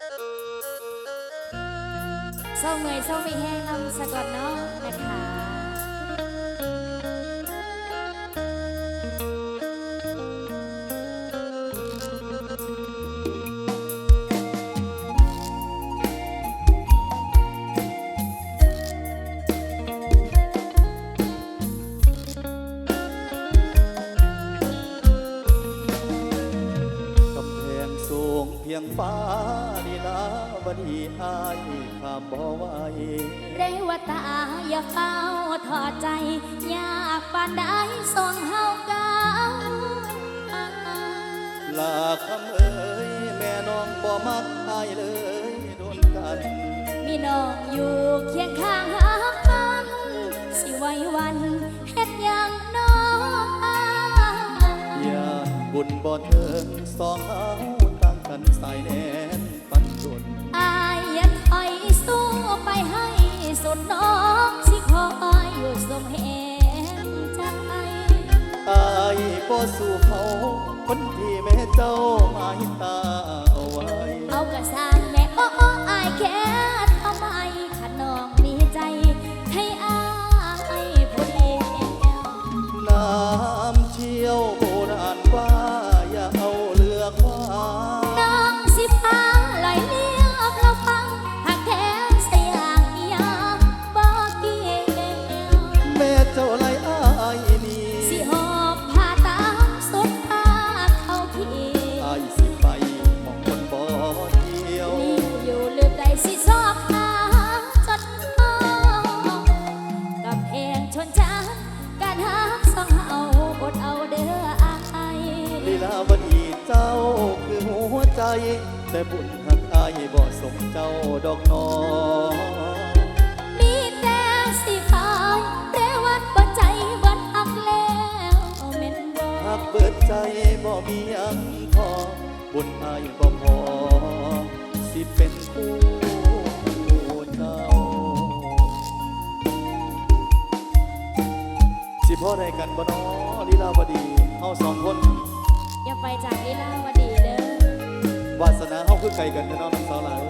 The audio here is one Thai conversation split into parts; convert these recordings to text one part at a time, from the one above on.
เศร้าเมื่อยเศร้าไม่แห้งลำสะกดนเนาะนะคะ พียงฟ้าลีลาวดีอายข้ามบ่ไหวเรวตาอย่าเฝ้าถอดใจ อยากปานได้ส่งเฮาเก้าวลาคำเอ้ยแม่น้องบ่มักอายเลยโดนกัน มีน้องอยู่เคียงข้างหากัน สิไว้วันเฮ็ดหยังน้องอย่าบุญบ่เถิงสองเอาตั้งกั นสายแนนปันจนอายอย่าถอยสู้ไปให้สุดน้องสิคอยอยู่สมแหงใจอายบ่สู้เขาคนที่แม่เจ้าหมายตาเอาไว ใจ แต่บุญหักอายบ่สมเจ้าดอกนอมีแต่สิขายเรวัดบ่ใจวัดอักแล้วแม่นบ่หักเบิดใจบ่มีหยังพอบุญอายบ่พอสิเป็นคู่เจ้าสิพ่อได้กันบ่นอลีลาวดีเฮาสองคน อย่าไปจากลีลาวดี วาสนาเฮาคือไกลกันเด้อเนาะน้องสาวหลาย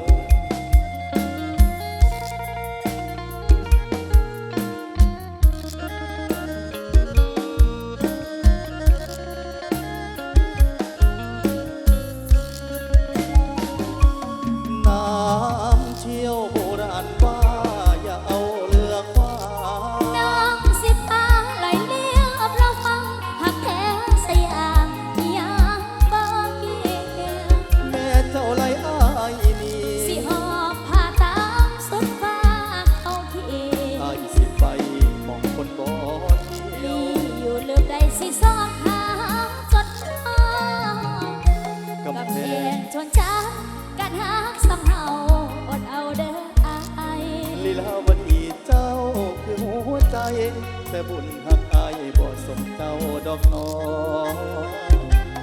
แต่บุญหักอายบ่สมเจ้าดอกนอ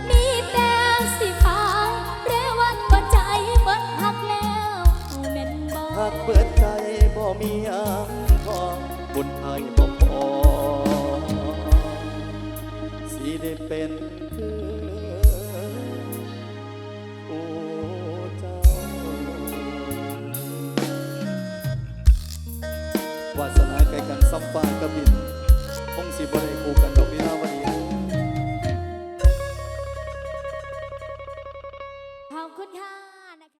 มีแต่สิพายเรวัดบ่ใจเบิดหักแล้วแม่นบ่หากเปิดใจบ่มีหยังพอบุญอายบ่พอสิได้เป็นคือ นาไกลกันซับฟ้ากบินคงสิบ่ได้คู่กัน